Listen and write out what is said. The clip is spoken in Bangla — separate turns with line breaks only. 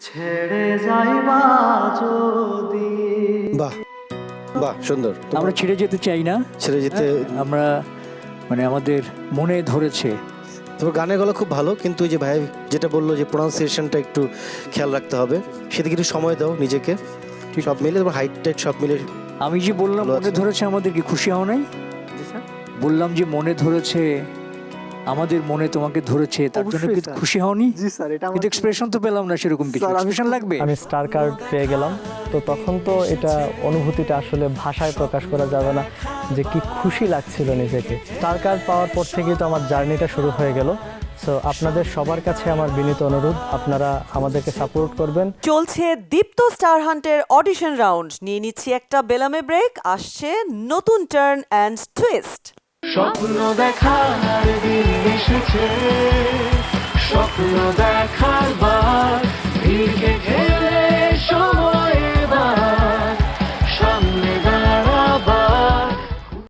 ছেড়ে যাইবা যদি।
বাহ বাহ সুন্দর।
আমরা ছেড়ে যেতে চাই না।
ছেড়ে যেতে
আমরা মানে আমাদের মনে ধরেছে।
তোমার গানের গলা খুব ভালো কিন্তু ওই যে ভাই যেটা বলল যে প্রোনাউন্সিয়েশনটা একটু খেয়াল রাখতে হবে। সেদিকে একটু সময় দাও নিজেকে। সব মিলে তোমার হাইট টাইট সব মিলে
আমি যে বললাম মনে ধরেছে আমাদের কি খুশি হও নাই? বললাম যে মনে ধরেছে আমাদের মনে তোমাকে ধরেছে তার জন্য কি খুশি হওনি?
জি স্যার এটা
কিন্তু এক্সপ্রেশন তো পেলাম না সেরকম কিছু।
স্যার, আমি
এক্সপ্রেশন লাগবে?
আমি স্টার কার্ড পেয়ে গেলাম। তো তখন তো এটা অনুভূতিটা আসলে ভাষায় প্রকাশ করা যাবে না যে কি খুশি লাগছিল নিজেকে। স্টার কার্ড পাওয়ার পর থেকেই তো আমার জার্নিটা শুরু হয়ে গেল। সো আপনাদের সবার কাছে আমার বিনীত অনুরোধ আপনারা আমাদেরকে সাপোর্ট করবেন।
চলছে দীপ্ত স্টার হান্টের অডিশন রাউন্ড নিয়ে নিচ্ছি একটা বেলামে ব্রেক আসছে নতুন টার্ন অ্যান্ড টুইস্ট
স্বপ্ন দেখার দিন এসেছে। স্বপ্ন দেখার